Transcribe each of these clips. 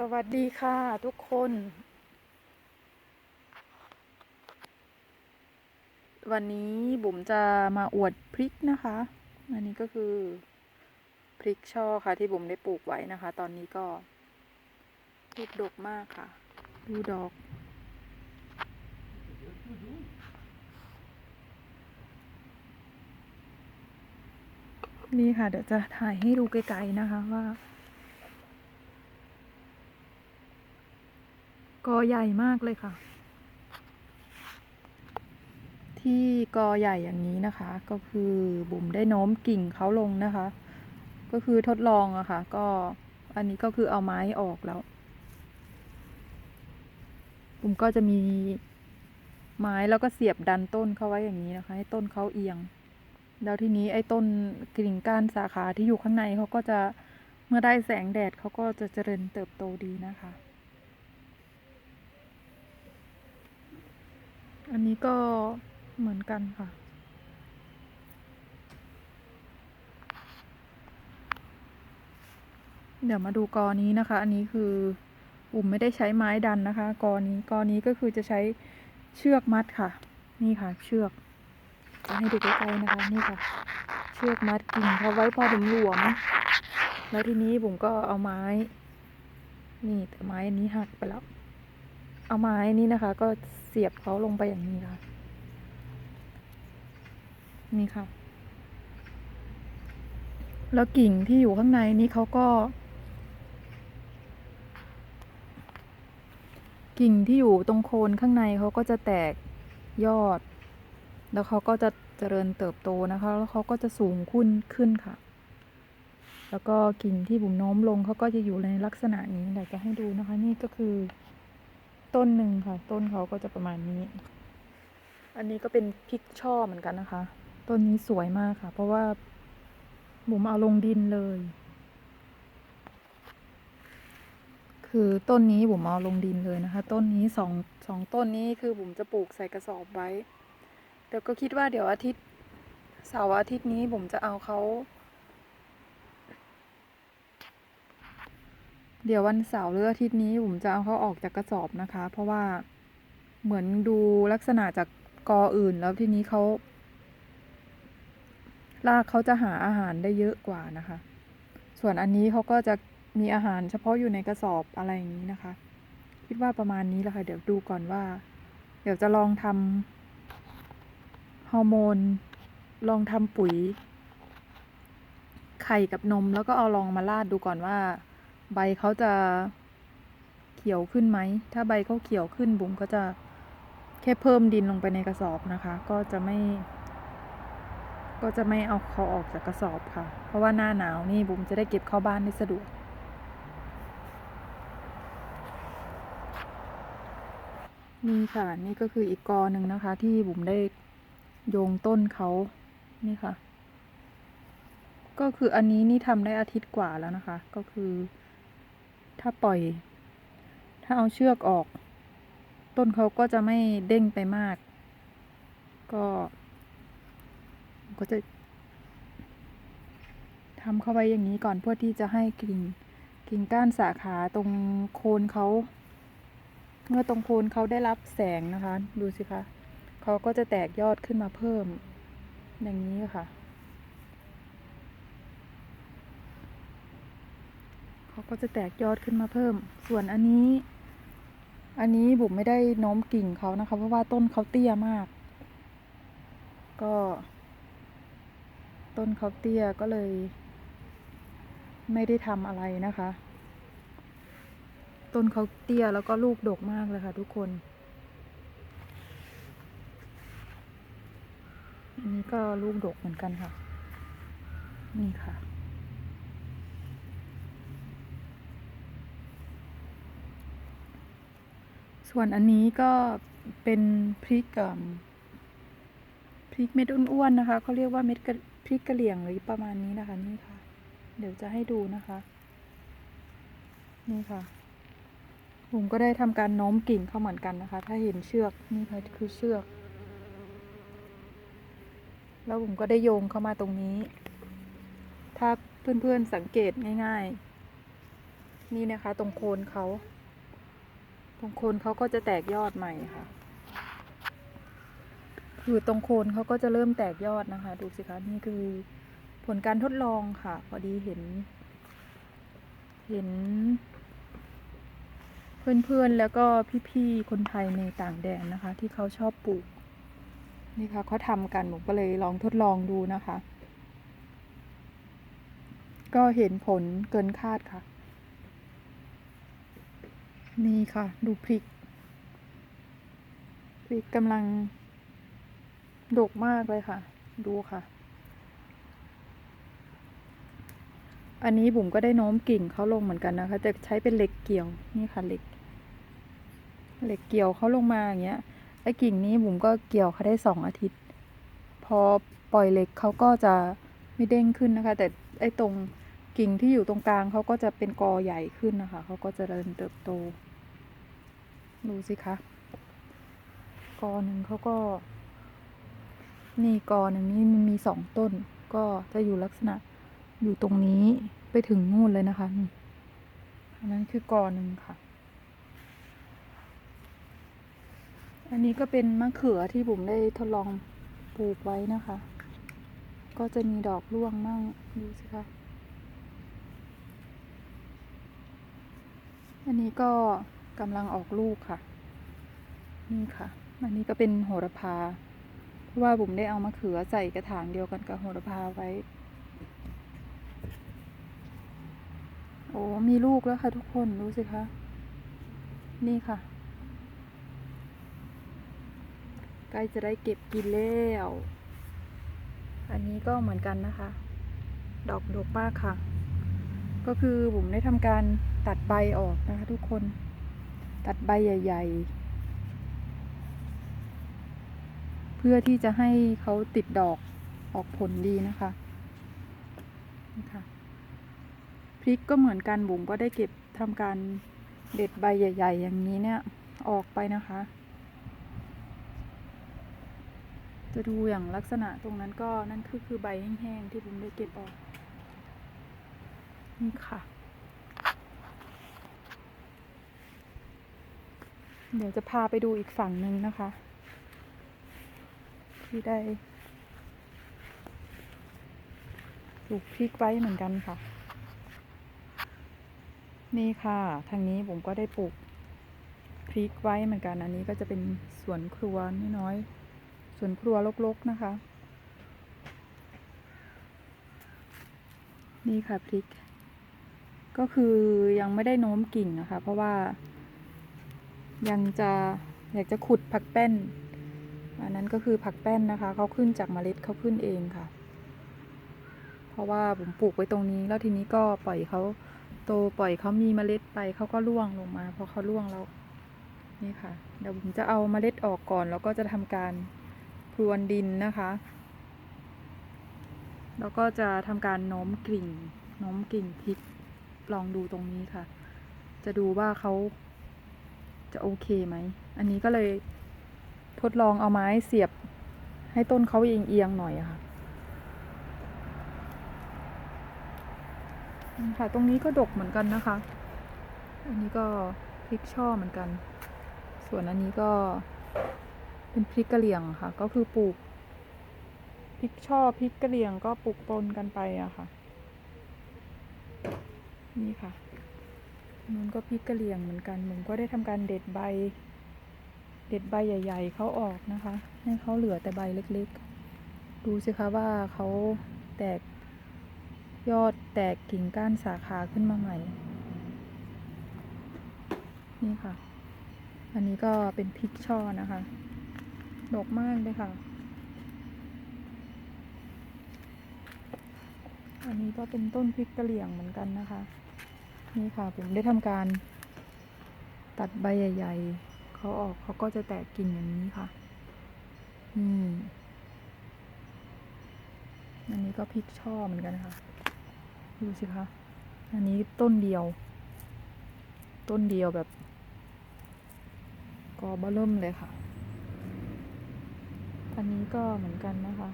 สวัสดีค่ะทุกคน วันนี้บุ๋มจะมาอวดพริกนะคะ อันนี้ก็คือ พริกช่อค่ะ ที่บุ๋มได้ปลูกไว้นะคะ ตอนนี้ก็ลูกดกมากค่ะ ดูดอก นี่ค่ะ เดี๋ยวจะถ่ายให้ดูไกลๆนะคะว่า กอใหญ่มากเลยค่ะ ที่กอใหญ่อย่างนี้นะคะ ก็คือบุ๋มได้โน้มกิ่งเขาลงนะคะ ก็คือทดลองอะค่ะ ก็อันนี้ก็คือเอาไม้ออกแล้ว บุ๋มก็จะมีไม้แล้วก็เสียบดันต้นเข้าไว้อย่างนี้นะคะ ให้ต้นเขาเอียง แล้วทีนี้ไอ้ต้นกิ่งก้านสาขาที่อยู่ข้างในเขาก็จะเมื่อได้แสงแดดเขาก็จะเจริญเติบโตดีนะคะ อันนี้ก็เหมือนกันค่ะ เดี๋ยวมาดูกอนี้นะคะ อันนี้คืออุ่มไม่ได้ใช้ไม้ดันนะคะ กอนี้กอนี้ก็คือจะใช้เชือกมัดค่ะ นี่ค่ะ เชือกจะให้ดูใกล้ๆนะคะ นี่ค่ะ เชือกมัดกิ่งเขาไว้พอถึงหลวมๆแล้วทีนี้บุ๋มก็เอาไม้ นี่แต่ไม้อันนี้หักไปแล้ว เอาไม้นี้นะคะ ก็เสียบเขาลงไปอย่างนี้ค่ะ นี่ค่ะ แล้วกิ่งที่อยู่ข้างในนี้เขาก็ กิ่งที่อยู่ตรงโคนข้างในเขาก็จะแตกยอด แล้วเขาก็จะเจริญเติบโตนะคะ แล้วเขาก็จะสูงขึ้นขึ้นค่ะ แล้วก็กิ่งที่บุ๋มโน้มลงเขาก็จะอยู่ในลักษณะนี้เดี๋ยวจะให้ดูนะคะ นี่ก็คือ ต้นหนึ่งค่ะ ต้นเขาก็จะประมาณนี้ อันนี้ก็เป็นพริกช่อเหมือนกันนะคะ ต้นนี้สวยมากค่ะ เพราะว่าบุ๋มเอาลงดินเลย คือต้นนี้บุ๋มเอาลงดินเลยนะคะ ต้นนี้สองสองต้นนี้คือบุ๋มจะปลูกใส่กระสอบไว้เดี๋ยวก็คิดว่าเดี๋ยวอาทิตย์เสาร์อาทิตย์นี้บุ๋มจะเอาเขา เดี๋ยววันเสาร์หรืออาทิตย์นี้บุ๋มจะเอาเขาออกจากกระสอบนะคะ เพราะว่าเหมือนดูลักษณะจากกออื่นแล้วทีนี้เขารากเขาจะหาอาหารได้เยอะกว่านะคะ ส่วนอันนี้เขาก็จะมีอาหารเฉพาะอยู่ในกระสอบอะไรอย่างนี้นะคะ คิดว่าประมาณนี้แหละค่ะ เดี๋ยวดูก่อนว่า เดี๋ยวจะลองทำฮอร์โมน ลองทำปุ๋ย ไข่กับนมแล้วก็เอาลองมาราดดูก่อนว่า ใบเขาจะเขียวขึ้นไหม ถ้าใบเขาเขียวขึ้นบุ๋มก็จะแค่เพิ่มดินลงไปในกระสอบนะคะ ก็จะไม่ ก็จะไม่เอาเขาออกจากกระสอบค่ะ เพราะว่าหน้าหนาวนี่บุ๋มจะได้เก็บเข้าบ้านได้สะดวกนี่ค่ะ นี่ก็คืออีกกอหนึ่งนะคะ ที่บุ๋มได้โยงต้นเขานี่ค่ะ ก็คืออันนี้นี่ทำได้อาทิตย์กว่าแล้วนะคะ ก็คือ ถ้าปล่อย ถ้าเอาเชือกออก ต้นเขาก็จะไม่เด้งไปมาก ก็ก็จะทำเข้าไว้อย่างนี้ก่อนเพื่อที่จะให้กิ่งกิ่งก้านสาขาตรงโคนเขาเมื่อตรงโคนเขาได้รับแสงนะคะ ดูสิคะเขาก็จะแตกยอดขึ้นมาเพิ่ม อย่างนี้ค่ะ เขาก็จะแตกยอดขึ้นมาเพิ่ม ส่วนอันนี้ อันนี้บุ๋มไม่ได้โน้มกิ่งเขานะคะ เพราะว่าต้นเขาเตี้ยมาก ก็ ต้นเขาเตี้ยก็เลย ไม่ได้ทำอะไรนะคะ ต้นเขาเตี้ยแล้วก็ลูกดกมากเลยค่ะทุกคน อันนี้ก็ลูกดกเหมือนกันค่ะ นี่ค่ะ ส่วนอันนี้ก็เป็นพริกพริกเม็ดอ้วนๆนะคะเขาเรียกว่าเม็ดพริกกระเหรี่ยงหรือประมาณนี้นะคะนี่ค่ะ เดี๋ยวจะให้ดูนะคะ นี่ค่ะผมก็ได้ทำการโน้มกิ่งเข้าเหมือนกันนะคะ ถ้าเห็นเชือกนี่ค่ะคือเชือก แล้วผมก็ได้โยงเข้ามาตรงนี้ ถ้าเพื่อนๆสังเกตง่าย ๆ นี่นะคะ ตรงโคนเขา รงโคนเขาก็จะแตกยอดใหม่ค่ะ คือตรงโคนเขาก็จะเริ่มแตกยอดนะคะ ดูสิคะนี่คือผลการทดลองค่ะ พอดีเห็น เห็น เพื่อนๆแล้วก็พี่ๆคนไทยในต่างแดนนะคะ ที่เขาชอบปลูกนี่ค่ะเขาทำกันผมก็เลยลองทดลองดูนะคะ ก็เห็นผลเกินคาดค่ะ นี่ค่ะ ดูพริก พริกกำลัง ดกมากเลยค่ะ ดูค่ะ อันนี้บุ๋มก็ได้โน้มกิ่งเขาลงเหมือนกันนะคะ แต่ใช้เป็นเหล็กเกี่ยว นี่ค่ะเหล็ก เหล็กเกี่ยวเขาลงมาอย่างเงี้ย ไอ้กิ่งนี้บุ๋มก็เกี่ยวเขาได้สองอาทิตย์ พอปล่อยเหล็กเขาก็จะไม่เด้งขึ้นนะคะ แต่ไอ้ตรง กิ่งที่อยู่ตรงกลางเขาก็จะเป็นกอใหญ่ขึ้นนะคะเขาก็จะเริญเติบโต ดูสิคะกอหนึ่งเขาก็ นี่กอหนึ่งนี่มันมีสองต้น ก็จะอยู่ลักษณะอยู่ตรงนี้ไปถึงนู่นเลยนะคะนี่อันนั้นคือกอหนึ่งค่ะ อันนี้ก็เป็นมะเขือที่บุ๋มได้ทดลองปลูกไว้นะคะ ก็จะมีดอกร่วงมั่งดูสิคะ อันนี้ก็กำลังออกลูกค่ะ นี่ค่ะ อันนี้ก็เป็นโหระพา เพราะว่าบุ๋มได้เอามะเขือใส่กระถางเดียวกันกับโหระพาไว้ โอ้มีลูกแล้วค่ะทุกคนดูสิคะ นี่ค่ะ ใกล้จะได้เก็บกินแล้ว อันนี้ก็เหมือนกันนะคะ ดอกดกมากค่ะ ก็คือบุ๋มได้ทำการ ตัดใบออกนะคะทุกคน ตัดใบใหญ่ ๆ เพื่อที่จะให้เขาติดดอกออกผลดีนะคะนี่ค่ะพริกก็เหมือนกันบุ๋มก็ได้เก็บทำการเด็ดใบใหญ่ ๆ อย่างนี้เนี่ยออกไปนะคะ จะดูอย่างลักษณะตรงนั้นก็นั่นคือคือใบแห้งๆที่บุ๋มได้เก็บออก นี่ค่ะ เดี๋ยวจะพาไปดูอีกฝั่งหนึ่งนะคะ ที่ได้ปลูกพริกไว้เหมือนกันค่ะ นี่ค่ะ ทางนี้ผมก็ได้ปลูกพริกไว้เหมือนกันอันนี้ก็จะเป็นสวนครัวน้อยๆสวนครัวรกๆนะคะ นี่ค่ะพริก ก็คือยังไม่ได้โน้มกิ่งนะคะ เพราะว่า ยังจะอยากจะขุดผักแป้น อันนั้นก็คือผักแป้นนะคะ เขาขึ้นจากเมล็ดเขาขึ้นเองค่ะ เพราะว่าผมปลูกไว้ตรงนี้ แล้วทีนี้ก็ปล่อยเขาโตปล่อยเขามีเมล็ดไปเขาก็ร่วงลงมาพอเขาร่วงแล้วนี่ค่ะ เดี๋ยวผมจะเอาเมล็ดออกก่อนแล้วก็จะทำการพรวนดินนะคะ แล้วก็จะทำการโน้มกิ่งโน้มกิ่งพริกลองดูตรงนี้ค่ะ จะดูว่าเขา จะโอเคไหม อันนี้ก็เลยทดลองเอาไม้เสียบให้ต้นเขาเอียงๆหน่อยอะค่ะค่ะ ตรงนี้ก็ดกเหมือนกันนะคะ อันนี้ก็พริกช่อเหมือนกัน ส่วนอันนี้ก็เป็นพริกกะเหรี่ยงค่ะ ก็คือปลูกพริกช่อพริกกะเหรี่ยงก็ปลูกปนกันไปอะค่ะ นี่ค่ะ นู้นก็พริกกะเหรี่ยงเหมือนกันผมก็ได้ทำการเด็ดใบ เด็ดใบใหญ่ ๆเขาออกนะคะ ให้เขาเหลือแต่ใบเล็กๆ ดูสิคะว่าเขาแตกยอดแตกกิ่งก้านสาขาขึ้นมาใหม่ นี่ค่ะ อันนี้ก็เป็นพริกช่อนะคะดกมากเลยค่ะ อันนี้ก็เป็นต้นพริกกะเหรี่ยงเหมือนกันนะคะ นี่ค่ะผมได้ทำการ ตัดใบใหญ่ ๆเขาออกเขาก็จะแตกกิ่งอย่างนี้ค่ะนี่อันนี้ก็พริกช่อเหมือนกันค่ะ ดูสิคะ อันนี้ต้นเดียว ต้นเดียวแบบกอบเริ่มเลยค่ะ อันนี้ก็เหมือนกันนะคะ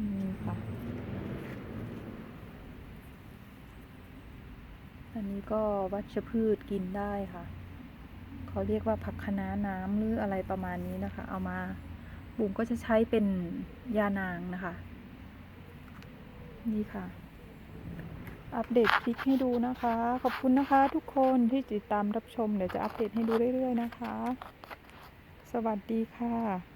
นี่ค่ะ อัน อันนี้ก็วัชพืชกินได้ค่ะ เขาเรียกว่าผักคะน้าน้ำหรืออะไรประมาณนี้นะคะ เอามาบุ๋มก็จะใช้เป็นยานางนะคะ นี่ค่ะ อัปเดตคลิปให้ดูนะคะ ขอบคุณนะคะ ทุกคนที่ติดตามรับชม เดี๋ยวจะอัปเดตให้ดูเรื่อยๆนะคะ สวัสดีค่ะ